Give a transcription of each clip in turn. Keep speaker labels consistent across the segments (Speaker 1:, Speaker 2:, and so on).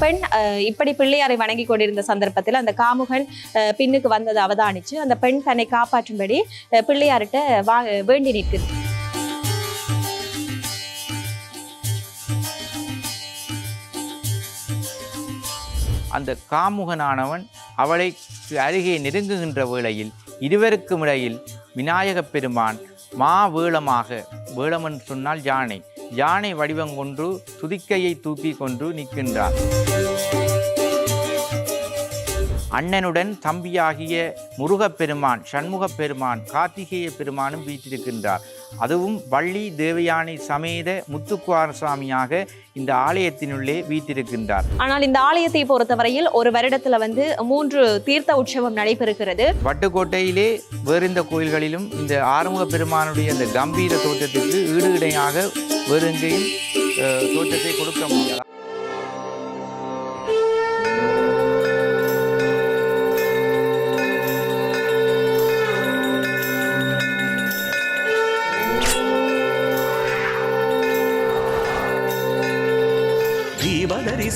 Speaker 1: பெண் இப்படி பிள்ளையாரை வணங்கி கொண்டிருந்த சந்தர்ப்பத்தில் அந்த காமுகன் பின்னுக்கு வந்ததை அவதானிச்சு அந்த பெண் தன்னை காப்பாற்றும்படி பிள்ளையார்கிட்ட வா வேண்டி நிற்குது.
Speaker 2: அந்த காமுகனானவன் அவளை அருகே நெருங்குகின்ற வேளையில் இருவருக்கும் இடையில் விநாயகப் பெருமான் மா வேளமாக வேளம் என்று சொன்னால் யானை யானை வடிவம் கொண்டு துதிக்கையை தூக்கி கொண்டு நிற்கின்றார் அண்ணனுடன் தம்பியாகிய முருகப் பெருமான் சண்முகப் பெருமான் கார்த்திகேய பெருமானும் வீற்றிருக்கின்றார். அதுவும் வள்ளி தேவயானை சமேத முத்துக்குமாரசாமியாக இந்த ஆலயத்தினுள்ளே வீற்றிருக்கின்றார்.
Speaker 1: ஆனால் இந்த ஆலயத்தை பொறுத்தவரையில் ஒரு வருடத்துல வந்து மூன்று தீர்த்த உற்சவம் நடைபெறுகிறது.
Speaker 2: வட்டுக்கோட்டையிலே வேறு எந்த கோயில்களிலும் இந்த ஆறுமுக பெருமானுடைய அந்த கம்பீர தோற்றத்திற்கு ஈடு இணையாக வேறு எங்கேயும் தோற்றத்தை கொடுக்க முடியாது.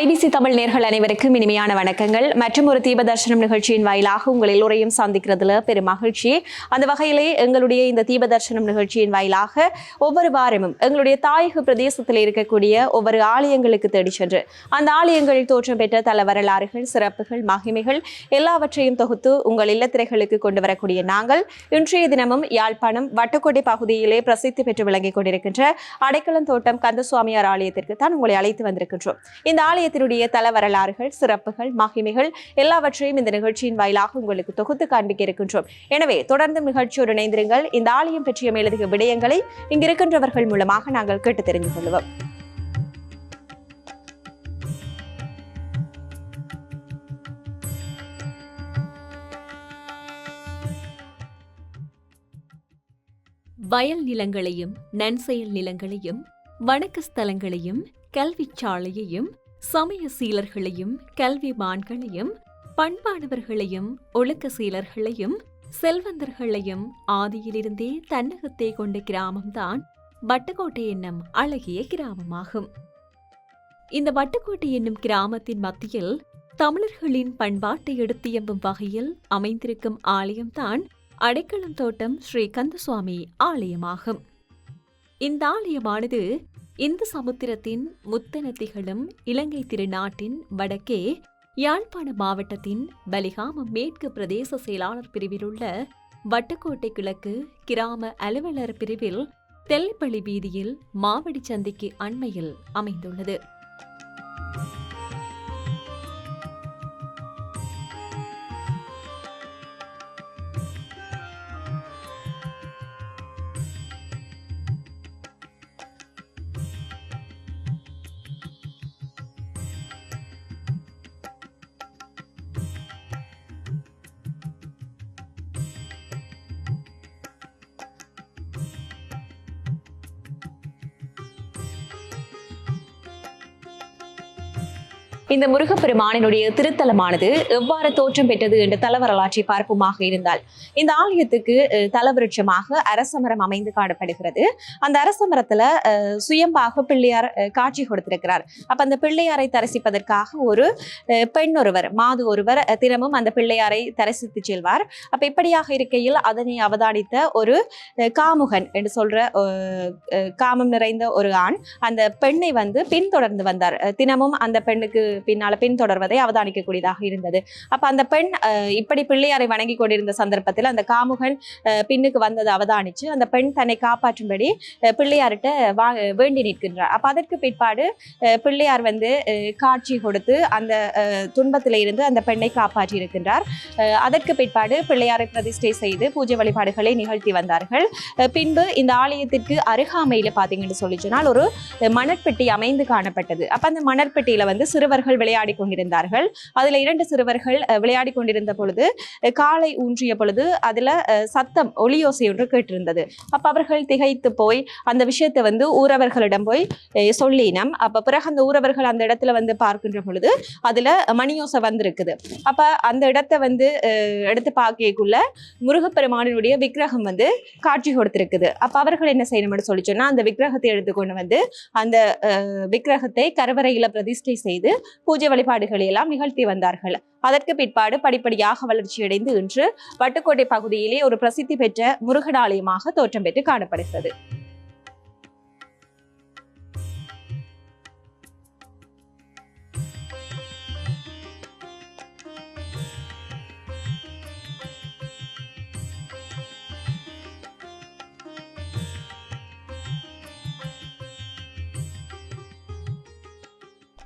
Speaker 1: ஐபிசி தமிழ் நேர்கள் அனைவருக்கும் இனிமையான வணக்கங்கள். மற்றும் ஒரு தீப தர்சனம் நிகழ்ச்சியின் வாயிலாக உங்கள் எல்லோரையும் சந்திக்கிறதுல பெரும் மகிழ்ச்சி. அந்த வகையிலே எங்களுடைய இந்த தீப தர்சனம் நிகழ்ச்சியின் வாயிலாக ஒவ்வொரு வாரமும் எங்களுடைய தாயக பிரதேசத்தில் இருக்கக்கூடிய ஒவ்வொரு ஆலயங்களுக்கு தேடி சென்று அந்த ஆலயங்களில் தோற்றம் பெற்ற தல வரலாறுகள் சிறப்புகள் மகிமைகள் எல்லாவற்றையும் தொகுத்து உங்கள் இல்லத்திரைகளுக்கு கொண்டு வரக்கூடிய நாங்கள் இன்றைய தினமும் யாழ்ப்பாணம் வட்டக்கோட்டை பகுதியிலே பிரசித்தி பெற்று விளங்கிக் கொண்டிருக்கின்ற அடைக்கலம் தோட்டம் கந்தசுவாமியார் ஆலயத்திற்கு தான் உங்களை அழைத்து வந்திருக்கின்றோம். இந்த ஆலயத்தினுடைய தல வரலாறுகள் சிறப்புகள் மகிமைகள் எல்லாவற்றையும் இந்த நிகழ்ச்சியின் வாயிலாக உங்களுக்கு தொகுத்து காண்பிக்க இருக்கின்றோம் எனவே தொடர்ந்து நிகழ்ச்சியோடு இணைந்திருங்கள். இந்த ஆலயம் பற்றிய மேலதிக விடயங்களை இங்கிருக்கின்றவர்கள் மூலமாக நாங்கள் கேட்டு தெரிந்து கொள்வோம்.
Speaker 3: வயல் நிலங்களையும் நன்செயல் நிலங்களையும் வணக்க ஸ்தலங்களையும் கல்விச்சாலையையும் சமய சீலர்களையும் கல்விமான்களையும் பண்பானவர்களையும் ஒழுக்க சீலர்களையும் செல்வந்தர்களையும் ஆதியிலிருந்தே தன்னகத்தே கொண்ட கிராமம்தான் வட்டக்கோட்டை என்னும் அழகிய கிராமமாகும். இந்த வட்டுக்கோட்டை என்னும் கிராமத்தின் மத்தியில் தமிழர்களின் பண்பாட்டை எடுத்தியம்பும் வகையில் அமைந்திருக்கும் ஆலயம்தான் அடைக்கலம் தோட்டம் ஸ்ரீ கந்தசுவாமி ஆலயமாகும். இந்த ஆலயமானது இந்து சமுத்திரத்தின் முத்தனத்திகளும் இலங்கை திருநாட்டின் வடக்கே யாழ்ப்பாண மாவட்டத்தின் பலிகாமம் மேற்கு பிரதேச செயலாளர் பிரிவில் உள்ள வட்டக்கோட்டை கிழக்கு கிராம அலுவலர் பிரிவில் தெல்லிப்பள்ளி வீதியில் மாவடி சந்திக்கு அண்மையில் அமைந்துள்ளது.
Speaker 1: இந்த முருகப்பெருமானினுடைய திருத்தலமானது எவ்வாறு தோற்றம் பெற்றது என்ற தல வரலாற்றை பார்ப்போமாக இருந்தால் இந்த ஆலயத்துக்கு தலவிருட்சமாக அரசமரம் அமைந்து காணப்படுகிறது. அந்த அரசமரத்துல அஹ், சுயம்பாக பிள்ளையார் காட்சி கொடுத்திருக்கிறார். அப்ப அந்த பிள்ளையாரை தரிசிப்பதற்காக ஒரு அஹ், பெண் ஒருவர் மாது ஒருவர் தினமும் அந்த பிள்ளையாரை தரிசித்து செல்வார். அப்ப இப்படியாக இருக்கையில் அதனை அவதானித்த ஒரு காமுகன் என்று சொல்ற காமம் நிறைந்த ஒரு ஆண் அந்த பெண்ணை வந்து பின்தொடர்ந்து வந்தார். தினமும் அந்த பெண்ணுக்கு பின்னால பின்தொடர்வதை அவதானிக்கக்கூடியதாக இருந்தது. அப்ப அந்த பெண் இப்படி பிள்ளையாரை வணங்கி கொண்டிருந்த சந்தர்ப்பத்தில் நேரத்தில் அந்த காமுகன் பின்னுக்கு வந்ததை அவதானிச்சு அந்த பெண் தன்னை காப்பாற்றும்படி பிள்ளையார்கிட்ட வா வேண்டி நிற்கின்றார். அப்போ அதற்கு பிற்பாடு பிள்ளையார் வந்து காட்சி கொடுத்து அந்த துன்பத்தில் இருந்து அந்த பெண்ணை காப்பாற்றி இருக்கின்றார். அதற்கு பிற்பாடு பிள்ளையாரை பிரதிஷ்டை செய்து பூஜை வழிபாடுகளை நிகழ்த்தி வந்தார்கள். பின்பு இந்த ஆலயத்திற்கு அருகாமையில் பார்த்தீங்கன்னு சொல்லி சொன்னால் ஒரு மணற்பெட்டி அமைந்து காணப்பட்டது. அப்போ அந்த மணற்பெட்டியில் வந்து சிறுவர்கள் விளையாடி கொண்டிருந்தார்கள். அதில் இரண்டு சிறுவர்கள் விளையாடி கொண்டிருந்த பொழுது காலை ஊன்றிய பொழுது அதில் சத்தம் ஒளியோசை ஒன்று கேட்டிருந்தது. அப்போ அவர்கள் திகைத்து போய் அந்த விஷயத்தை வந்து ஊரவர்களிடம் போய் சொல்லினம். அப்ப பிறகு அந்த ஊரவர்கள் அந்த இடத்துல வந்து பார்க்கின்ற பொழுது அதுல மணியோசை வந்திருக்குது. அப்ப அந்த இடத்த வந்து எடுத்து பார்க்கக்குள்ள முருகப்பெருமானினுடைய விக்கிரகம் வந்து காட்சி கொடுத்திருக்குது. அப்ப அவர்கள் என்ன செய்யணும்னு சொல்லி சொன்னா அந்த விக்கிரகத்தை எடுத்துக்கொண்டு வந்து அந்த விக்கிரகத்தை கருவறையில் பிரதிஷ்டை செய்து பூஜை வழிபாடுகளை எல்லாம் நிகழ்த்தி வந்தார்கள். அதற்கு பிற்பாடு படிப்படியாக வளர்ச்சியடைந்து இன்று வட்டுக்கோட்டை பகுதியிலே ஒரு பிரசித்தி பெற்ற முருகன் ஆலயமாக தோற்றம் பெற்று காணப்படுகிறது.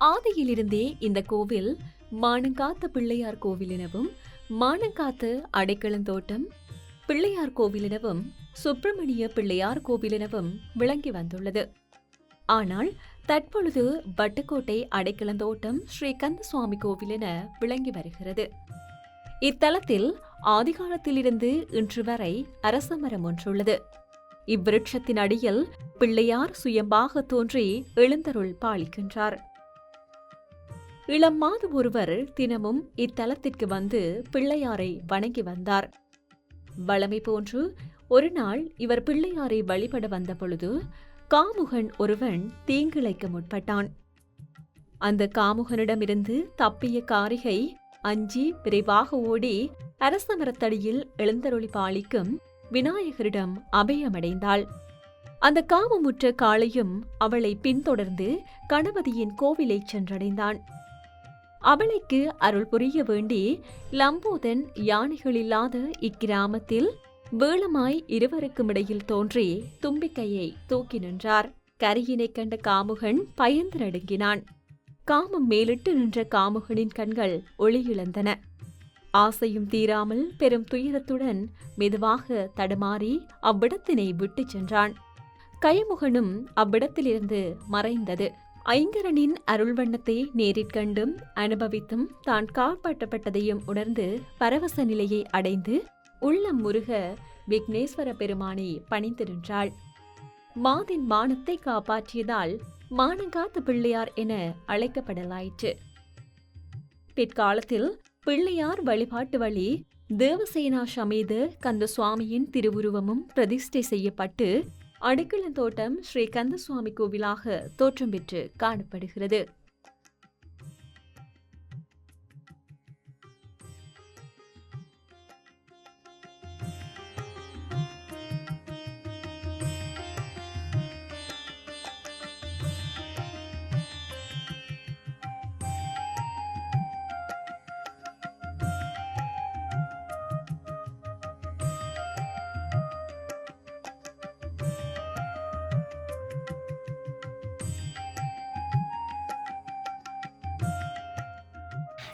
Speaker 3: ஆதியிலிருந்தே இந்த கோவில் மானங்காத்த பிள்ளையார் கோவில் எனவும் மானங்காத்து அடைக்கலந்தோட்டம் பிள்ளையார் கோவில் சுப்பிரமணிய பிள்ளையார் கோவில் விளங்கி வந்துள்ளது. ஆனால் தற்பொழுது வட்டுக்கோட்டை அடைக்கலந்தோட்டம் ஸ்ரீ கந்தசுவாமி கோவில் என விளங்கி வருகிறது. இத்தலத்தில் ஆதிகாலத்திலிருந்து இன்று வரை அரச மரம் ஒன்றுள்ளது. இவ்விருட்சத்தின் அடியில் பிள்ளையார் சுயம்பாக தோன்றி எழுந்தருள் பாலிக்கின்றார். இளம் மாது ஒருவர் தினமும் இத்தலத்திற்கு வந்து பிள்ளையாரை வணங்கி வந்தார். வளமை போன்று ஒரு நாள் இவர் பிள்ளையாரை வழிபட வந்த பொழுது காமுகன் ஒருவன் தீங்கிழைக்க முற்பட்டான். அந்த காமுகனிடமிருந்து தப்பிய காரிகை அஞ்சி விரைவாக ஓடி அரச மரத்தடியில் எழுந்தருளி பாலிக்கும் விநாயகரிடம் அபயமடைந்தாள். அந்த காமமுற்ற காளையும் அவளை பின்தொடர்ந்து கணபதியின் கோவிலை சென்றடைந்தான். அவளைக்கு அருள் புரிய வேண்டி லம்போதன் யானைகள் இல்லாத இக்கிராமத்தில் வேளமாய் இருவருக்கும் இடையில் தோன்றி தும்பிக்கையை தூக்கி நின்றார். கரியினைக் கண்ட காமுகன் பயந்து நடுங்கினான். காமம் மேலிட்டு நின்ற காமுகனின் கண்கள் ஒளியிழந்தன. ஆசையும் தீராமல் பெரும் துயரத்துடன் மெதுவாக தடுமாறி அவ்விடத்தினை விட்டுச் சென்றான். கைமுகனும் அவ்விடத்திலிருந்து மறைந்தது. ஐங்கரனின் அருள்வண்ணத்தை நேரிற்கண்டும் அனுபவித்தும் தான் காப்பாற்றப்பட்டதையும் உணர்ந்து பரவச நிலையை அடைந்து உள்ளம் முருக விக்னேஸ்வர பெருமானை பணிந்து நின்றாள் மாதின் மானத்தை காப்பாற்றியதால் மானங்காத்த பிள்ளையார் என அழைக்கப்படலாயிற்று. பிற்காலத்தில் பிள்ளையார் வழிபாட்டு வழி தேவசேனா சமேத கந்தசுவாமியின் திருவுருவமும் பிரதிஷ்டை செய்யப்பட்டு அடுக்களந்தோட்டம் ஸ்ரீ கந்தசுவாமி கோவிலாக தோற்றம் பெற்று காணப்படுகிறது.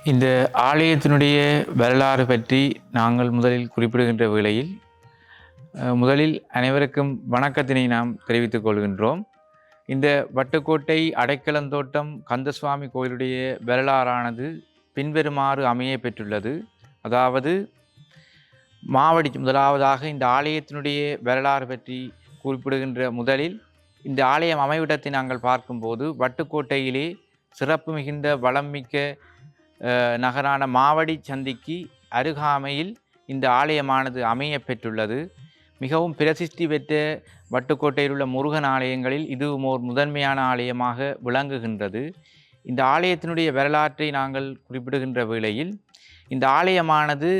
Speaker 2: இந்த ஆலயத்தினுடைய வரலாறு பற்றி நாங்கள் முதலில் குறிப்பிடுகின்ற வேளையில் முதலில் அனைவருக்கும் வணக்கத்தினை நாம் தெரிவித்துக் கொள்கின்றோம். இந்த வட்டுக்கோட்டை அடைக்கலந்தோட்டம் கந்தசுவாமி கோயிலுடைய வரலாறானது பின்வருமாறு அமைய பெற்றுள்ளது. அதாவது மாவடி முதலாவதாக இந்த ஆலயத்தினுடைய வரலாறு பற்றி குறிப்பிடுகின்ற முதலில் இந்த ஆலயம் அமைவிடத்தை நாங்கள் பார்க்கும்போது வட்டுக்கோட்டையிலே சிறப்பு மிகுந்த வளம் மிக்க நகரான மாவடி சந்திக்கு அருகாமையில் இந்த ஆலயமானது அமைய பெற்றுள்ளது. மிகவும் பிரசித்தி பெற்ற வட்டுக்கோட்டையில் உள்ள முருகன் ஆலயங்களில் இதுவும் ஓர் முதன்மையான ஆலயமாக விளங்குகின்றது. இந்த ஆலயத்தினுடைய வரலாற்றை நாங்கள் குறிப்பிடுகின்ற வேளையில் இந்த ஆலயமானது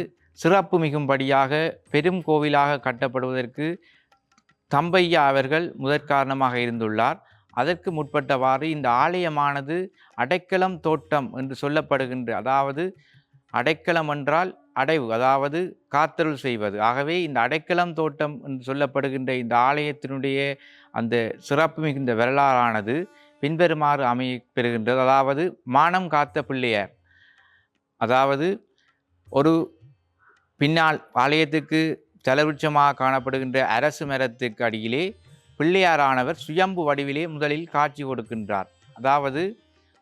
Speaker 2: சிறப்பு மிகும்படியாக பெரும் கோவிலாக கட்டப்படுவதற்கு தம்பையா அவர்கள் முதற்காரணமாக இருந்துள்ளார். அதற்கு முற்பட்டவாறு இந்த ஆலயமானது அடைக்கலம் தோட்டம் என்று சொல்லப்படுகின்ற அதாவது அடைக்கலம் என்றால் அடைவு அதாவது காத்தருள் செய்வது. ஆகவே இந்த அடைக்கலம் தோட்டம் என்று சொல்லப்படுகின்ற இந்த ஆலயத்தினுடைய அந்த சிறப்பு மிகுந்த வரலாறானது பின்வருமாறு அமையப்பெறுகின்றது அதாவது மானம் காத்த பிள்ளையார். அதாவது ஒரு பின்னால் ஆலயத்துக்கு தலவிருட்சமாக காணப்படுகின்ற அரசு மரத்துக்கு அடியிலே பிள்ளையாரானவர் சுயம்பு வடிவிலே முதலில் காட்சி கொடுக்கின்றார். அதாவது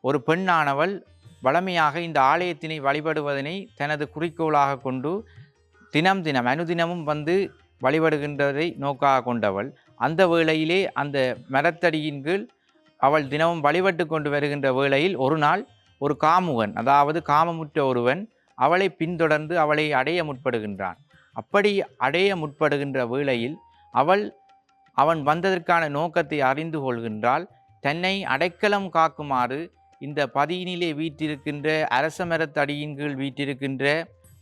Speaker 2: ஒரு பெண்ணானவள் வளமையாக இந்த ஆலயத்தினை வழிபடுவதனை தனது குறிக்கோளாக கொண்டு தினம் தினம் அனுதினமும் வந்து வழிபடுகின்றதை நோக்காக கொண்டவள். அந்த வேளையிலே அந்த மரத்தடியின் கீழ் அவள் தினமும் வழிபட்டு கொண்டு வருகின்ற வேளையில் ஒரு நாள் ஒரு காமுகன் அதாவது காமமுற்ற ஒருவன் அவளை பின்தொடர்ந்து அவளை அடைய முற்படுகின்றான். அப்படி அடைய முற்படுகின்ற வேளையில் அவள் அவன் வந்ததற்கான நோக்கத்தை அறிந்து கொள்கின்றாள் தன்னை அடைக்கலம் காக்குமாறு இந்த பதியினிலே வீற்றிருக்கின்ற அரச மரத்தடியின் கீழ் வீற்றிருக்கின்ற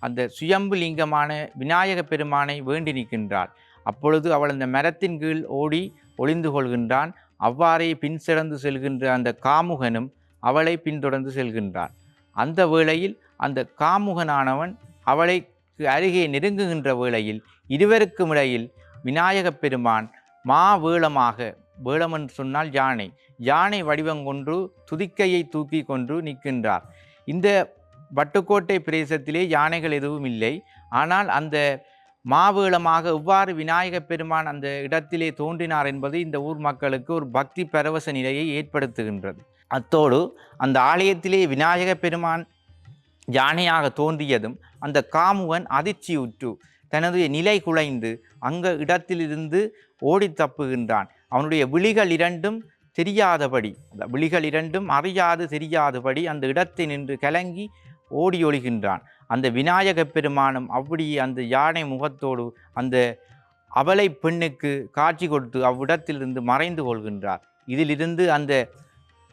Speaker 2: அந்த சுயம்பு லிங்கமான விநாயக பெருமானை வேண்டி நிற்கின்றாள். அப்பொழுது அவள் அந்த மரத்தின் கீழ் ஓடி ஒளிந்து கொள்கின்றான். அவ்வாறே பின் சிறந்து செல்கின்ற அந்த காமுகனும் அவளை பின்தொடர்ந்து செல்கின்றான். அந்த வேளையில் அந்த காமுகனானவன் அவளை அருகே நெருங்குகின்ற வேளையில் இருவருக்கும் இடையில் விநாயகப் பெருமான் மா வேளமாக. வேளம் என்று சொன்னால் யானை. யானை வடிவம் கொன்று துதிக்கையை தூக்கி கொன்று நிற்கின்றார். இந்த வட்டுக்கோட்டை பிரதேசத்திலே யானைகள் எதுவும் இல்லை. ஆனால் அந்த மாவேளமாக எவ்வாறு விநாயகப் பெருமான் அந்த இடத்திலே தோன்றினார் என்பது இந்த ஊர் மக்களுக்கு ஒரு பக்தி பரவச நிலையை ஏற்படுத்துகின்றது. அத்தோடு அந்த ஆலயத்திலே விநாயகப் பெருமான் யானையாக தோன்றியதும் அந்த காமுவன் அதிர்ச்சியுற்று தனது நிலை குலைந்து அங்க இடத்திலிருந்து ஓடி தப்புகின்றான். அவனுடைய விழிகள் இரண்டும் தெரியாதபடி அந்த விழிகள் இரண்டும் அறியாது தெரியாதபடி அந்த இடத்தை நின்று கலங்கி ஓடி ஒளிகின்றான் அந்த விநாயகப் பெருமானும் அப்படியே அந்த யானை முகத்தோடு அந்த அவலை பெண்ணுக்கு காட்சி கொடுத்து அவ்விடத்திலிருந்து மறைந்து கொள்கின்றார். இதிலிருந்து அந்த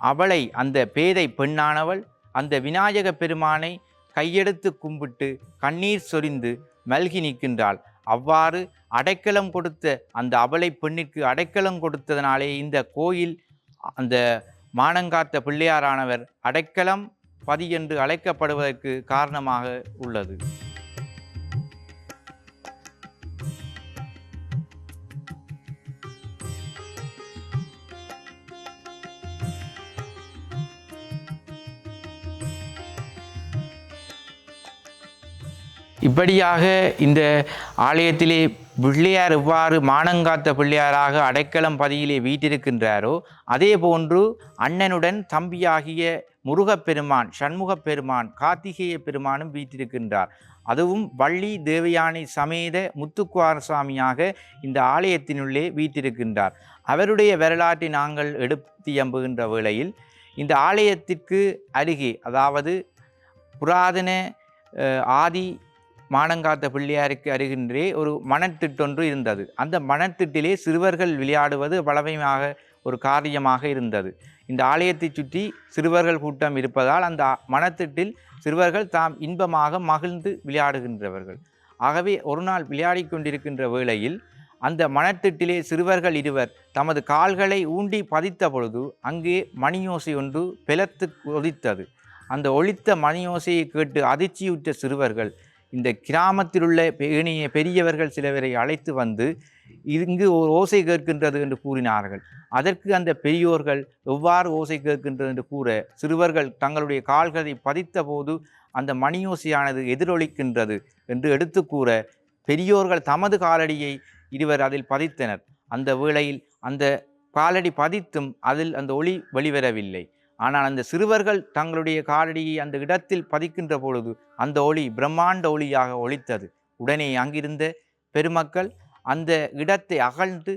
Speaker 2: அவளை அந்த பேதை பெண்ணானவள் அந்த விநாயகப் பெருமானை கையெடுத்து கும்பிட்டு கண்ணீர் சொரிந்து மல்கி நிற்கின்றாள். அவ்வாறு அடைக்கலம் கொடுத்த அந்த அபலை பெண்ணிற்கு அடைக்கலம் கொடுத்ததனாலே இந்த கோயில் அந்த மானங்காத்த பிள்ளையாரானவர் அடைக்கலம் பதி என்று அழைக்கப்படுவதற்கு காரணமாக உள்ளது. இப்படியாக இந்த ஆலயத்திலே பிள்ளையார் எவ்வாறு மானங்காத்த பிள்ளையாராக அடைக்கலம் பதியிலே வீட்டிருக்கின்றாரோ அதே போன்று அண்ணனுடன் தம்பியாகிய முருகப்பெருமான் சண்முகப் பெருமான் கார்த்திகேய பெருமானும் வீட்டிருக்கின்றார். அதுவும் வள்ளி தேவயானை சமேத முத்துக்குவாரசாமியாக இந்த ஆலயத்தினுள்ளே வீட்டிருக்கின்றார். அவருடைய வரலாற்றை நாங்கள் எடுத்து எம்புகின்ற வேளையில் இந்த ஆலயத்திற்கு அருகே அதாவது புராதன ஆதி மானங்காத்த பிள்ளையாருக்கு அருகின்றே ஒரு மணத்திட்டொன்று இருந்தது. அந்த மணத்திட்டிலே சிறுவர்கள் விளையாடுவது வளமையாக ஒரு காரியமாக இருந்தது. இந்த ஆலயத்தை சுற்றி சிறுவர்கள் கூட்டம் இருப்பதால் அந்த மணத்திட்டில் சிறுவர்கள் தாம் இன்பமாக மகிழ்ந்து விளையாடுகின்றவர்கள். ஆகவே ஒரு நாள் விளையாடி கொண்டிருக்கின்ற வேளையில் அந்த மணத்திட்டிலே சிறுவர்கள் இருவர் தமது கால்களை ஊண்டி பதித்த பொழுது அங்கே மணியோசை ஒன்று பெலத்து ஒலித்தது. அந்த ஒழித்த மணியோசையை கேட்டு அதிர்ச்சியுற்ற சிறுவர்கள் இந்த கிராமத்திலுள்ள பேணிய பெரியவர்கள் சிலவரை அழைத்து வந்து இங்கு ஒரு ஓசை கேட்கின்றது என்று கூறினார்கள். அதற்கு அந்த பெரியோர்கள் எவ்வாறு ஓசை கேட்கின்றது என்று கூற சிறுவர்கள் தங்களுடைய கால்களை பதித்த போது அந்த மணியோசையானது எதிரொலிக்கின்றது என்று எடுத்து கூற பெரியோர்கள் தமது காலடியை இருவர் அதில் பதித்தனர். அந்த வேளையில் அந்த காலடி பதித்தும் அதில் அந்த ஒளி வெளிவரவில்லை. ஆனால் அந்த சிறுவர்கள் தங்களுடைய காலடியை அந்த இடத்தில் பதிக்கின்ற பொழுது அந்த ஒளி பிரம்மாண்ட ஒளியாக ஒழித்தது உடனே அங்கிருந்த பெருமக்கள் அந்த இடத்தை அகழ்ந்து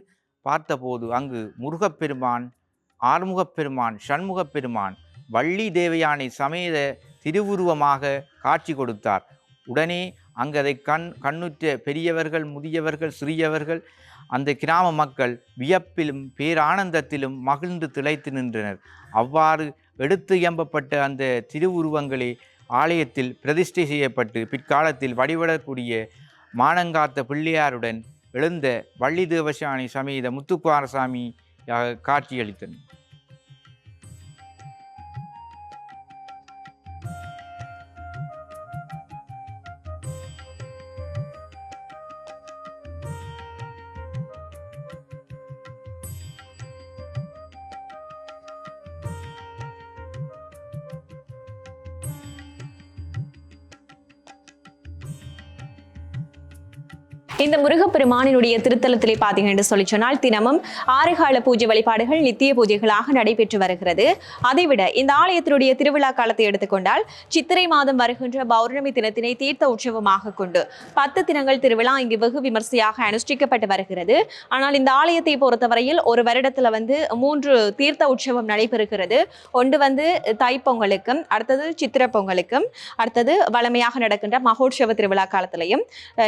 Speaker 2: பார்த்தபோது அங்கு முருகப்பெருமான் ஆறுமுகப்பெருமான் சண்முகப்பெருமான் பெருமான் வள்ளி தேவையானை சமேத திருவுருவமாக காட்சி கொடுத்தார். உடனே அங்கு அதை கண் கண்ணுற்ற பெரியவர்கள் முதியவர்கள் சிறியவர்கள் அந்த கிராம மக்கள் வியப்பிலும் பேரானந்தத்திலும் மகிழ்ந்து திளைத்து நின்றனர். அவ்வாறு எடுத்து எம்பப்பட்ட அந்த திருவுருவங்களே ஆலயத்தில் பிரதிஷ்டை செய்யப்பட்டு பிற்காலத்தில் வடிவடக்கூடிய மானங்காத்த பிள்ளையாருடன் எழுந்த வள்ளி தேவசானி சமேத முத்துக்குமாரசாமி காட்சியளித்தனர்.
Speaker 1: இந்த முருகப்பெருமானினுடைய திருத்தலத்திலே பார்த்தீங்கன்னு சொல்லி சொன்னால் தினமும் ஆறுகால பூஜை வழிபாடுகள் நித்திய பூஜைகளாக நடைபெற்று வருகிறது. அதைவிட இந்த ஆலயத்தினுடைய திருவிழா காலத்தை எடுத்துக்கொண்டால் சித்திரை மாதம் வருகின்ற பௌர்ணமி தினத்தினை தீர்த்த உற்சவமாக கொண்டு பத்து தினங்கள் திருவிழா இங்கு வெகு விமர்சையாக அனுஷ்டிக்கப்பட்டு வருகிறது. ஆனால் இந்த ஆலயத்தை பொறுத்தவரையில் ஒரு வருடத்துல வந்து மூன்று தீர்த்த உற்சவம் நடைபெறுகிறது. ஒன்று வந்து தைப்பொங்கலுக்கும் அடுத்தது சித்திர பொங்கலுக்கும் அடுத்தது வளமையாக நடக்கின்ற மகோற்சவ திருவிழா காலத்திலையும்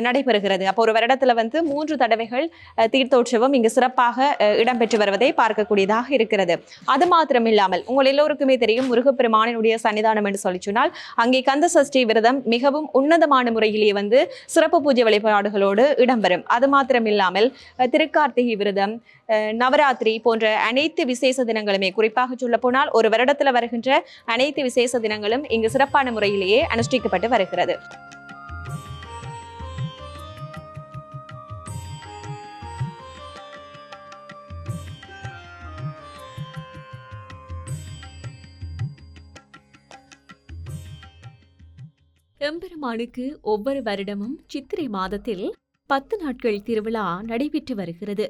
Speaker 1: நடைபெறுகிறது. அப்போ ஒரு வருடத்துல வந்து மூன்று தடவைகள் தீர்த்தோற்சவம் இங்கு சிறப்பாக இடம்பெற்று வருவதை பார்க்கக்கூடியதாக இருக்கிறது. அது மாத்திரம் இல்லாமல் உங்கள் எல்லோருக்குமே தெரியும் முருகப்பெருமானினுடைய சன்னிதானம் என்று சொல்லி சொன்னால் அங்கே கந்த சஷ்டி விரதம் மிகவும் உன்னதமான முறையிலேயே வந்து சிறப்பு பூஜை வழிபாடுகளோடு இடம்பெறும். அது மாத்திரம் இல்லாமல் திருக்கார்த்திகை விரதம் அஹ், நவராத்திரி போன்ற அனைத்து விசேஷ தினங்களுமே குறிப்பாக சொல்ல போனால் ஒரு வருடத்தில் வருகின்ற அனைத்து விசேஷ தினங்களும் இங்கு சிறப்பான முறையிலேயே அனுஷ்டிக்கப்பட்டு வருகிறது.
Speaker 3: எம்பெருமானுக்கு ஒவ்வொரு வருடமும் சித்திரை மாதத்தில் பத்து நாட்கள் திருவிழா நடைபெற்று வருகிறது.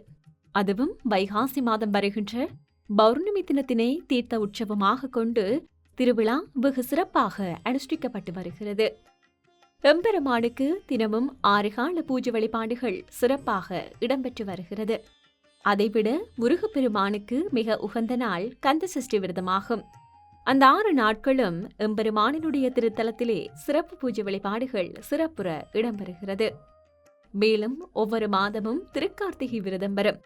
Speaker 3: அதுவும் வைகாசி மாதம் வருகின்ற பௌர்ணமி தினத்தினை தீர்த்த உற்சவமாக கொண்டு திருவிழா வெகு சிறப்பாக அனுஷ்டிக்கப்பட்டு வருகிறது. எம்பெருமானுக்கு தினமும் ஆறு கால பூஜை வழிபாடுகள் சிறப்பாக இடம்பெற்று வருகிறது. அதைவிட முருகப்பெருமானுக்கு மிக உகந்த நாள் கந்த சஷ்டி விரதமாகும். அந்த ஆறு நாட்களும் எம்பெருமானினுடைய திருத்தலத்திலே சிறப்பு பூஜை வழிபாடுகள் சிறப்புற இடம்பெறுகிறது. மேலும் ஒவ்வொரு மாதமும் திருக்கார்த்திகை விரதம் வரும்.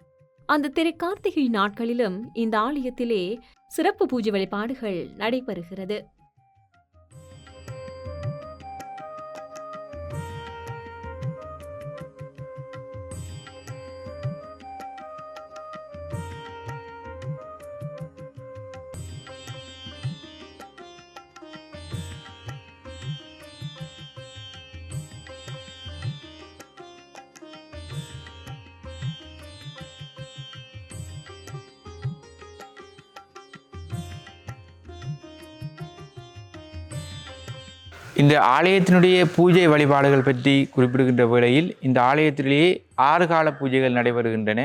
Speaker 3: அந்த திருக்கார்த்திகை நாட்களிலும் இந்த ஆலயத்திலே சிறப்பு பூஜை வழிபாடுகள் நடைபெறுகிறது.
Speaker 2: இந்த ஆலயத்தினுடைய பூஜை வழிபாடுகள் பற்றி குறிப்பிடுகின்ற வேளையில் இந்த ஆலயத்திலேயே ஆறு கால பூஜைகள் நடைபெறுகின்றன.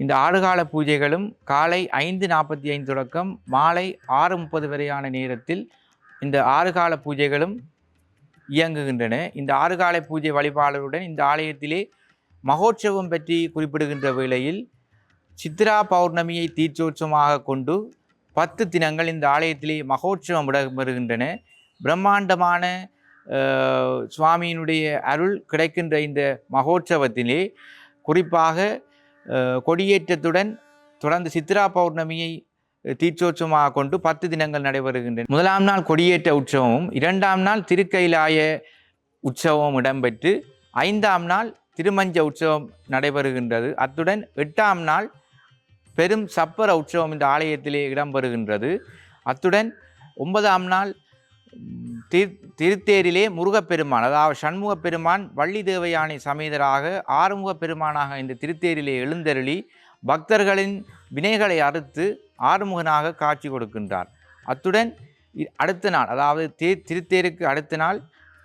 Speaker 2: இந்த ஆறு கால பூஜைகளும் காலை ஐந்து நாற்பத்தி ஐந்து தொடக்கம் மாலை ஆறு முப்பது வரையான நேரத்தில் இந்த ஆறு கால பூஜைகளும் இயங்குகின்றன. இந்த ஆறு கால பூஜை வழிபாடுகளுடன் இந்த ஆலயத்திலே மகோற்சவம் பற்றி குறிப்பிடுகின்ற வேளையில் சித்ரா பௌர்ணமியை தீட்சோற்சவமாக கொண்டு பத்து தினங்கள் இந்த ஆலயத்திலே மகோற்சவம் இடம்பெறுகின்றன. பிரம்மாண்டமான சுவாமியினுடைய அருள் கிடைக்கின்ற இந்த மகோற்சவத்திலே குறிப்பாக கொடியேற்றத்துடன் தொடர்ந்து சித்ரா பௌர்ணமியை தீர்ச்சோற்சவமாக கொண்டு பத்து தினங்கள் நடைபெறுகின்றன. முதலாம் நாள் கொடியேற்ற உற்சவமும் இரண்டாம் நாள் திருக்கைலாய உற்சவம் இடம்பெற்று ஐந்தாம் நாள் திருமஞ்ச உற்சவம் நடைபெறுகின்றது. அத்துடன் எட்டாம் நாள் பெரும் சப்பர உற்சவம் இந்த ஆலயத்திலே இடம்பெறுகின்றது. அத்துடன் ஒன்பதாம் நாள் திரு திருத்தேரிலே முருகப்பெருமான் அதாவது சண்முகப் பெருமான் வள்ளி தேவயானை சமேதராக ஆறுமுகப் பெருமானாக இந்த திருத்தேரிலே எழுந்தருளி பக்தர்களின் வினைகளை அறுத்து ஆறுமுகனாக காட்சி கொடுக்கின்றார். அத்துடன் அடுத்த நாள் அதாவது தீ திருத்தேருக்கு அடுத்த நாள்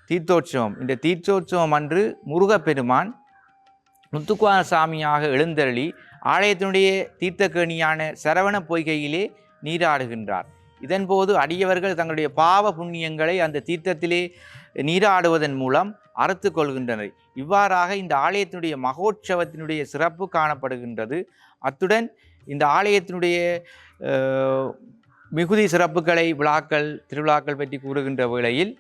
Speaker 2: தீர்த்தோற்சவம். இந்த தீர்த்தோற்சவம் அன்று முருகப்பெருமான் முத்துக்குவார சாமியாக எழுந்தருளி ஆலயத்தினுடைய தீர்த்தக்கேணியான சரவண பொய்கையிலே நீராடுகின்றார். இதன்போது அடியவர்கள் தங்களுடைய பாவ புண்ணியங்களை அந்த தீர்த்தத்திலே நீராடுவதன் மூலம் அறுத்து கொள்கின்றனர். இவ்வாறாக இந்த ஆலயத்தினுடைய மகோற்சவத்தினுடைய சிறப்பு காணப்படுகின்றது. அத்துடன் இந்த ஆலயத்தினுடைய மிகுதி சிறப்புகளை விழாக்கள் திருவிழாக்கள் பற்றி கூறுகின்ற வேளையில்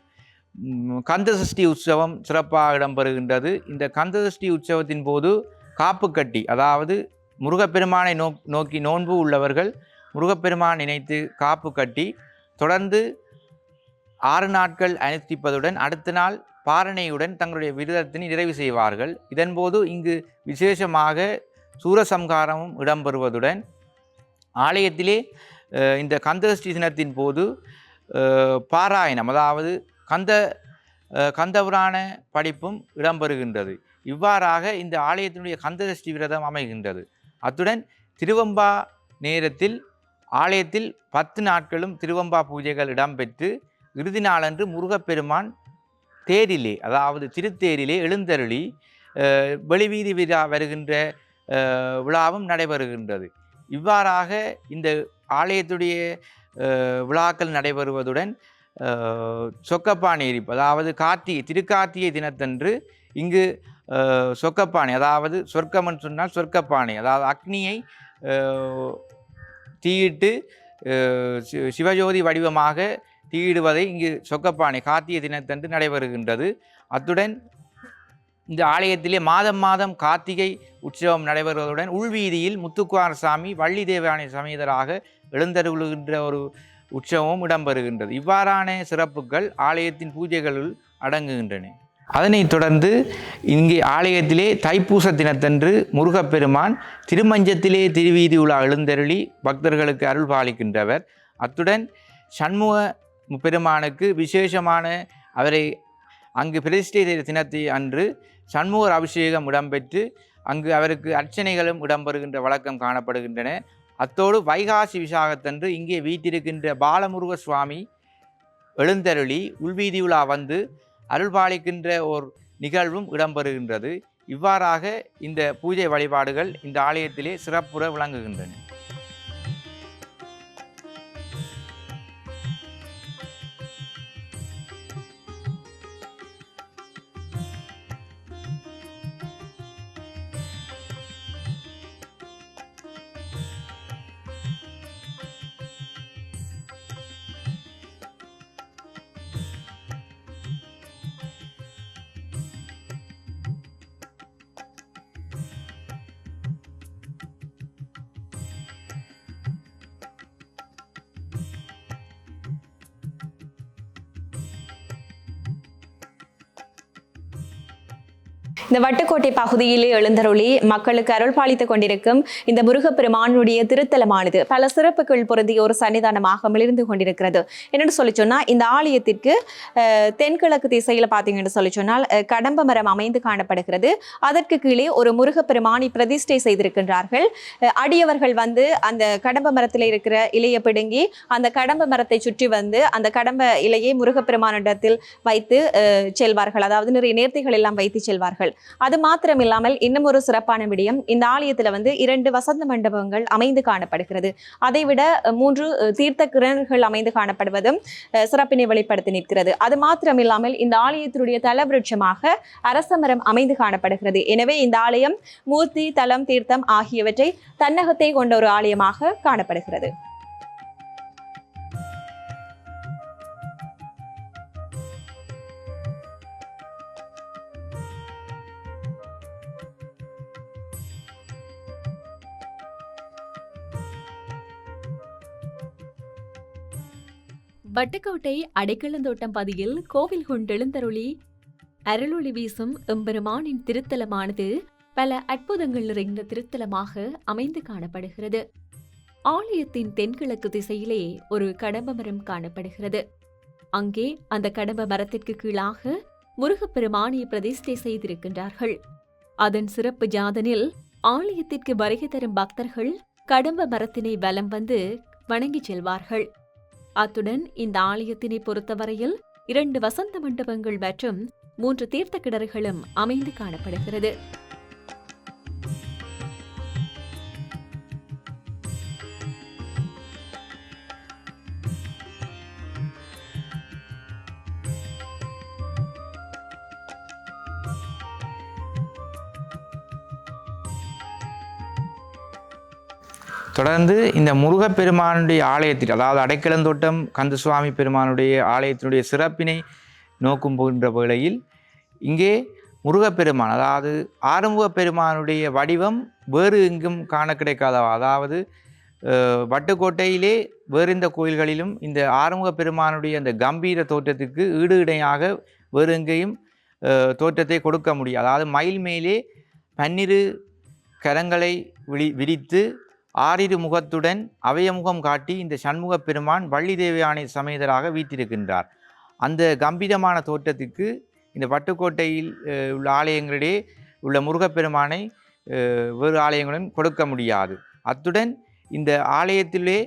Speaker 2: கந்தசஷ்டி உற்சவம் சிறப்பாக இடம்பெறுகின்றது. இந்த கந்தசஷ்டி உற்சவத்தின் போது காப்பு கட்டி அதாவது முருகப்பெருமானை நோ நோக்கி நோன்பு உள்ளவர்கள் முருகப்பெருமான் நினைத்து காப்பு கட்டி தொடர்ந்து ஆறு நாட்கள் அனுஷ்டிப்பதுடன் அடுத்த நாள் பாரணையுடன் தங்களுடைய விரதத்தினை நிறைவு செய்வார்கள். இதன்போது இங்கு விசேஷமாக சூரசம்காரமும் இடம்பெறுவதுடன் ஆலயத்திலே இந்த கந்தஷ்டி தினத்தின் போது பாராயணம் அதாவது கந்த கந்தபுராண படிப்பும் இடம்பெறுகின்றது. இவ்வாறாக இந்த ஆலயத்தினுடைய கந்தசஷ்டி விரதம் அமைகின்றது. அத்துடன் திருவம்பா நேரத்தில் ஆலயத்தில் பத்து நாட்களும் திருவம்பா பூஜைகள் இடம்பெற்று இறுதி நாளன்று முருகப்பெருமான் தேரிலே அதாவது திருத்தேரிலே எழுந்தருளி வெளிவீதி விழா வருகின்ற விழாவும் நடைபெறுகின்றது. இவ்வாறாக இந்த ஆலயத்துடைய விழாக்கள் நடைபெறுவதுடன் சொக்கப்பானை எரிப்பு அதாவது கார்த்திகை திருக்கார்த்திகை தினத்தன்று இங்கு சொக்கப்பானை அதாவது சொர்க்கம்னு சொன்னால் சொர்க்கப்பானை அதாவது அக்னியை தீயிட்டு சிவஜோதி வடிவமாக தீயிடுவதை இங்கு சொக்கப்பானை கார்த்திகை தினத்தன்று நடைபெறுகின்றது. அத்துடன் இந்த ஆலயத்திலே மாதம் மாதம் கார்த்திகை உற்சவம் நடைபெறுவதுடன் உள்வீதியில் முத்துக்குமாரசாமி வள்ளி தேவானை சமேதராக எழுந்தருளுகின்ற ஒரு உற்சவமும் இடம்பெறுகின்றது. இவ்வாறான சிறப்புகள் ஆலயத்தின் பூஜைகளுள் அடங்குகின்றன. அதனைத் தொடர்ந்து இங்கே ஆலயத்திலே தைப்பூச தினத்தன்று முருகப்பெருமான் திருமஞ்சத்திலே திருவீதி உலா எழுந்தருளி பக்தர்களுக்கு அருள் பாலிக்கின்றவர். அத்துடன் சண்முக பெருமானுக்கு விசேஷமான அவரை அங்கு பிரதிஷ்டை செய்த தினத்தை அன்று சண்முகர் அபிஷேகம் இடம்பெற்று அங்கு அவருக்கு அர்ச்சனைகளும் இடம்பெறுகின்ற வழக்கம் காணப்படுகின்றன. அத்தோடு வைகாசி விசாகத்தன்று இங்கே வீட்டிருக்கின்ற பாலமுருக சுவாமி எழுந்தருளி உள்வீதி உலா வந்து அருள்பாலிக்கின்ற ஓர் நிகழ்வும் இடம்பெறுகின்றது. இவ்வாறாக இந்த பூஜை வழிபாடுகள் இந்த ஆலயத்திலே சிறப்புற விளங்குகின்றன.
Speaker 1: இந்த வட்டுக்கோட்டை பகுதியிலே எழுந்தருளி மக்களுக்கு அருள் பாலித்துக் கொண்டிருக்கும் இந்த முருகப்பெருமானுடைய திருத்தலமானது பல சிறப்புகள் பொருந்திய ஒரு சன்னிதானமாக மிளிர்ந்து கொண்டிருக்கிறது. என்னென்னு சொல்லி சொன்னால் இந்த ஆலயத்திற்கு தென்கிழக்கு திசையில் பார்த்தீங்கன்னு சொல்லி சொன்னால் கடம்ப மரம் அமைந்து காணப்படுகிறது. அதற்கு கீழே ஒரு முருகப்பெருமானை பிரதிஷ்டை செய்திருக்கின்றார்கள். அடியவர்கள் வந்து அந்த கடம்ப மரத்தில் இருக்கிற இலையை பிடுங்கி அந்த கடம்ப மரத்தை சுற்றி வந்து அந்த கடம்ப இலையை முருகப்பெருமானிடத்தில் வைத்து செல்வார்கள். அதாவது நிறைய நேர்த்திகள் எல்லாம் வைத்து செல்வார்கள். அது மாத்திரம் இல்லாமல் இன்னும் ஒரு சிறப்பான விடயம். இந்த ஆலயத்துல வந்து இரண்டு வசந்த மண்டபங்கள் அமைந்து காணப்படுகிறது. அதைவிட மூன்று தீர்த்த கிணறுகள் அமைந்து காணப்படுவதும் அஹ், சிறப்பினை வெளிப்படுத்தி நிற்கிறது. அது மாத்திரம் இல்லாமல் இந்த ஆலயத்தினுடைய தலவிருட்சமாக அரசமரம் அமைந்து காணப்படுகிறது. எனவே இந்த ஆலயம் மூர்த்தி தலம் தீர்த்தம் ஆகியவற்றை தன்னகத்தை கொண்ட ஒரு ஆலயமாக காணப்படுகிறது.
Speaker 3: வட்டுக்கோட்டை அடைக்கலந்தோட்டம் பதியில் கோவில் கொண்டெழுந்தருளி அருளொளி வீசும் எம்பெருமானின் திருத்தலமானது பல அற்புதங்கள் நிறைந்த திருத்தலமாக அமைந்து காணப்படுகிறது. ஆலயத்தின் தென்கிழக்கு திசையிலே ஒரு கடம்ப மரம் காணப்படுகிறது. அங்கே அந்த கடம்ப மரத்திற்கு கீழாக முருகப்பெருமானை பிரதிஷ்டை செய்திருக்கின்றார்கள். அதன் சிறப்பு ஜாதனில் ஆலயத்திற்கு வருகை தரும் பக்தர்கள் கடம்ப மரத்தினை வலம் வந்து வணங்கிச் செல்வார்கள். அத்துடன் இந்த ஆலயத்தினை பொறுத்தவரையில் இரண்டு வசந்த மண்டபங்கள் மற்றும் மூன்று தீர்த்த கிணறுகளும் அமைந்து காணப்படுகிறது.
Speaker 2: தொடர்ந்து இந்த முருகப்பெருமானுடைய ஆலயத்தில் அதாவது அடைக்கலந்தோட்டம் கந்தசுவாமி பெருமானுடைய ஆலயத்தினுடைய சிறப்பினை நோக்கும் போகின்ற வேளையில் இங்கே முருகப்பெருமான் அதாவது ஆறுமுக பெருமானுடைய வடிவம் வேறு எங்கும் காண கிடைக்காதவா அதாவது வட்டுக்கோட்டையிலே வேறு எந்த கோயில்களிலும் இந்த ஆறுமுக பெருமானுடைய அந்த கம்பீர தோற்றத்துக்கு ஈடு இணையாக வேறு எங்கேயும் தோற்றத்தை கொடுக்க முடியாது. அதாவது மயில் மேலே பன்னிரு கரங்களை விழி விரித்து ஆறிரு முகத்துடன் அவயமுகம் காட்டி இந்த சண்முகப் பெருமான் வள்ளி தேவியானை சமேதராக வீற்றிருக்கின்றார். அந்த கம்பீரமான தோற்றத்துக்கு இந்த பட்டுக்கோட்டையில் உள்ள ஆலயங்களிடையே உள்ள முருகப்பெருமானை வேறு ஆலயங்களுடன் கொடுக்க முடியாது. அத்துடன் இந்த ஆலயத்திலே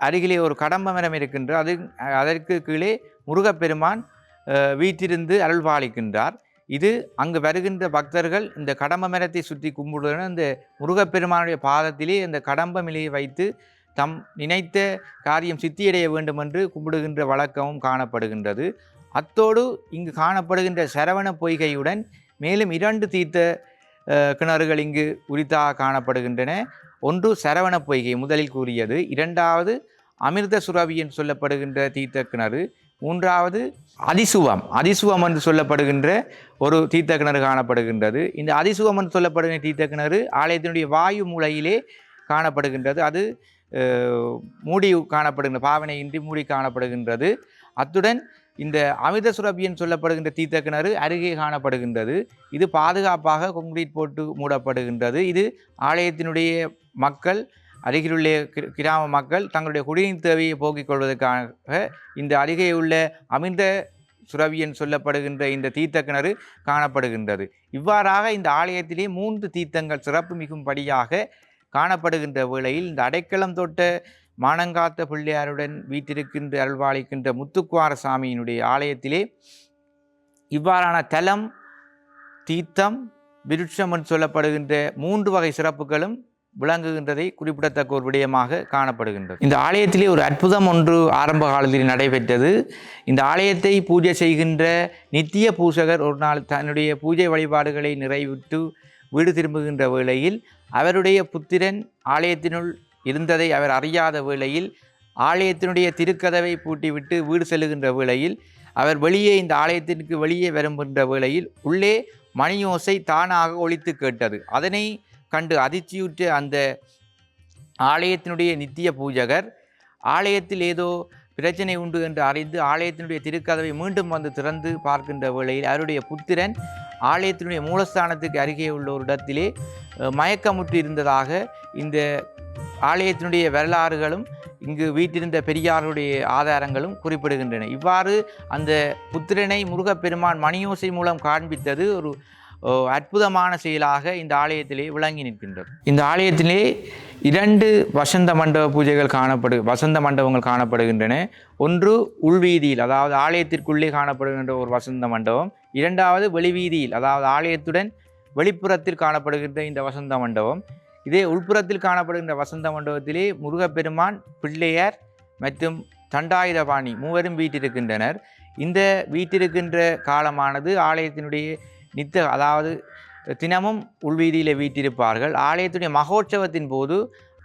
Speaker 2: அருகிலே ஒரு கடம்ப மரம் இருக்கின்ற அது அதற்கு கீழே முருகப்பெருமான் அஹ், வீற்றிருந்து அருள்பாலிக்கின்றார். இது அங்கு வருகின்ற பக்தர்கள் இந்த கடம்ப மரத்தை சுற்றி கும்பிடுவதுடன் இந்த முருகப்பெருமானுடைய பாதத்திலே இந்த கடம்ப மிலையை வைத்து தம் நினைத்த காரியம் சித்தியடைய வேண்டும் என்று கும்பிடுகின்ற வழக்கமும் காணப்படுகின்றது. அத்தோடு இங்கு காணப்படுகின்ற சரவண பொய்கையுடன் மேலும் இரண்டு தீர்த்த கிணறுகள் இங்கு உரித்தாக காணப்படுகின்றன. ஒன்று சரவண பொய்கை முதலில் கூறியது. இரண்டாவது அமிர்த சுரவி என்று சொல்லப்படுகின்ற தீர்த்த கிணறு. மூன்றாவது அதிசுவம். அதிசுவம் என்று சொல்லப்படுகின்ற ஒரு தீர்த்த கிணறு காணப்படுகின்றது. இந்த அதிசுவம் என்று சொல்லப்படுகின்ற தீர்த்த கிணறு ஆலயத்தினுடைய வாயு மூலையிலே காணப்படுகின்றது. அது மூடி காணப்படுகின்ற பாவனையின்றி மூடி காணப்படுகின்றது. அத்துடன் இந்த அமிர்த சுரபியன் சொல்லப்படுகின்ற தீர்த்த கிணறு அருகே காணப்படுகின்றது. இது பாதுகாப்பாக கொங்கிரீட் போட்டு மூடப்படுகின்றது. இது ஆலயத்தினுடைய மக்கள் அருகிலுள்ள கி- கிராம மக்கள் தங்களுடைய குடிநீர் தேவையை போக்கிக் கொள்வதற்காக இந்த அருகே உள்ள அமிர்த சுரவியன் சொல்லப்படுகின்ற இந்த தீர்த்த கிணறு காணப்படுகின்றது. இவ்வாறாக இந்த ஆலயத்திலே மூன்று தீர்த்தங்கள் சிறப்பு மிகும்படியாக காணப்படுகின்ற வேளையில் இந்த அடைக்கலம் தொட்ட மானங்காத்த பிள்ளையாருடன் வீட்டிருக்கின்ற அருள்வாளிக்கின்ற முத்துக்குவார சாமியினுடைய ஆலயத்திலே இவ்வாறான தலம் தீர்த்தம் விருட்சம் என்று சொல்லப்படுகின்ற மூன்று வகை சிறப்புகளும் விளங்குகின்றதை குறிப்பிடத்தக்க ஒரு விடயமாக காணப்படுகின்றது. இந்த ஆலயத்திலே ஒரு அற்புதம் ஒன்று ஆரம்ப காலத்தில் நடைபெற்றது. இந்த ஆலயத்தை பூஜை செய்கின்ற நித்திய பூசகர் ஒரு நாள் தன்னுடைய பூஜை வழிபாடுகளை நிறைவிட்டு வீடு திரும்புகின்ற வேளையில் அவருடைய புத்திரன் ஆலயத்தினுள் இருந்ததை அவர் அறியாத வேளையில் ஆலயத்தினுடைய திருக்கதவை பூட்டிவிட்டு வீடு செல்லுகின்ற வேளையில் அவர் வெளியே இந்த ஆலயத்திற்கு வெளியே விரும்புகின்ற வேளையில் உள்ளே மணியோசை தானாக ஒழித்து கேட்டது. அதனை கண்டு அதிர்ச்சியுற்ற அந்த ஆலயத்தினுடைய நித்திய பூஜகர் ஆலயத்தில் ஏதோ பிரச்சனை உண்டு என்று அறிந்து ஆலயத்தினுடைய திருக்கதவை மீண்டும் வந்து திறந்து பார்க்கின்ற வேளையில் அவருடைய புத்திரன் ஆலயத்தினுடைய மூலஸ்தானத்துக்கு அருகே உள்ள ஒரு இடத்திலே மயக்கமுற்று இருந்ததாக இந்த ஆலயத்தினுடைய வரலாறுகளும் இங்கு வீட்டிருந்த பெரியாருடைய ஆதாரங்களும் குறிப்பிடுகின்றன. இவ்வாறு அந்த புத்திரனை முருகப்பெருமான் மணியோசை மூலம் காண்பித்தது ஒரு அற்புதமான செயலாக இந்த ஆலயத்திலே விளங்கி நிற்கின்றது. இந்த ஆலயத்திலே இரண்டு வசந்த மண்டப பூஜைகள் காணப்படு வசந்த மண்டபங்கள் காணப்படுகின்றன. ஒன்று உள்வீதியில் அதாவது ஆலயத்திற்குள்ளே காணப்படுகின்ற ஒரு வசந்த மண்டபம். இரண்டாவது வெளிவீதியில் அதாவது ஆலயத்துடன் வெளிப்புறத்தில் காணப்படுகின்ற இந்த வசந்த மண்டபம். இதே உள்புறத்தில் காணப்படுகின்ற வசந்த மண்டபத்திலே முருகப்பெருமான் பிள்ளையார் மற்றும் தண்டாயுதபாணி மூவரும் வீட்டிருக்கின்றனர் இந்த வீட்டிருக்கின்ற காலமானது ஆலயத்தினுடைய நித்த அதாவது தினமும் உள்வீதியில் வீட்டிருப்பார்கள் ஆலயத்துடைய மகோற்சவத்தின் போது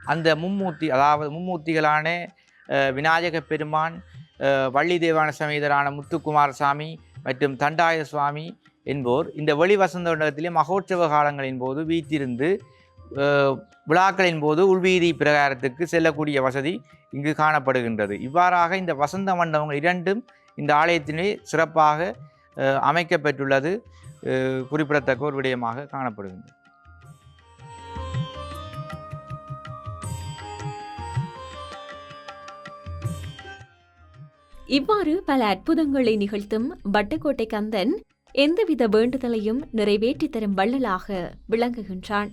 Speaker 2: அந்த மும்மூர்த்தி அதாவது மும்மூர்த்திகளான விநாயக பெருமான் வள்ளி தேவான சமேதரான முத்துக்குமாரசாமி மற்றும் தண்டாய சுவாமி என்போர் இந்த வெளி வசந்த மண்டபத்திலே மகோற்சவ காலங்களின் போது வீட்டிருந்து விழாக்களின் போது உள்வீதி பிரகாரத்துக்கு செல்லக்கூடிய வசதி இங்கு காணப்படுகின்றது. இவ்வாறாக இந்த வசந்த மண்டபங்கள் இரண்டும் இந்த ஆலயத்திலே சிறப்பாக அமைக்கப்பெற்றுள்ளது குறிப்பிடத்தக்க ஒரு விடயமாக காணப்படுகின்றது.
Speaker 3: இவ்வாறு பல அற்புதங்களை நிகழ்த்தும் வட்டக்கோட்டை கந்தன் எந்தவித வேண்டுதலையும் நிறைவேற்றித் தரும் வள்ளலாக விளங்குகின்றான்.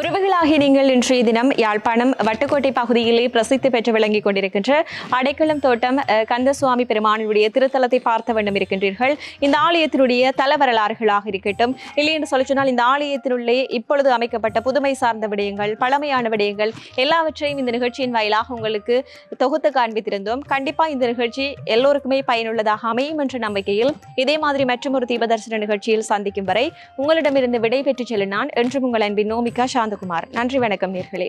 Speaker 1: உறவுகளாகி நீங்கள் இன்றைய தினம் யாழ்ப்பாணம் வட்டுக்கோட்டை பகுதியிலே பிரசித்தி பெற்று விளங்கிக் கொண்டிருக்கின்ற அடைக்கலம் தோட்டம் கந்தசுவாமி பெருமானுடைய திருத்தலத்தை பார்த்த வேண்டும் இருக்கின்றீர்கள். இந்த ஆலயத்தினுடைய தல வரலாறுகளாக இருக்கட்டும் இல்லை என்று சொல்லி சொன்னால் இந்த ஆலயத்தினுள்ளே இப்பொழுது அமைக்கப்பட்ட புதுமை சார்ந்த விடயங்கள் பழமையான விடயங்கள் எல்லாவற்றையும் இந்த நிகழ்ச்சியின் வாயிலாக உங்களுக்கு தொகுத்து காண்பித்திருந்தோம். கண்டிப்பா இந்த நிகழ்ச்சி எல்லோருக்குமே பயனுள்ளதாக அமையும் என்ற நம்பிக்கையில் இதே மாதிரி மற்றும் ஒரு தீபதர்சன நிகழ்ச்சியில் சந்திக்கும் வரை உங்களிடமிருந்து விடை பெற்று செல்ல நான் என்றும் உங்கள் அன்பின் நோமிகா சாந்தகுமார் நன்றி வணக்கம் நேர்களே.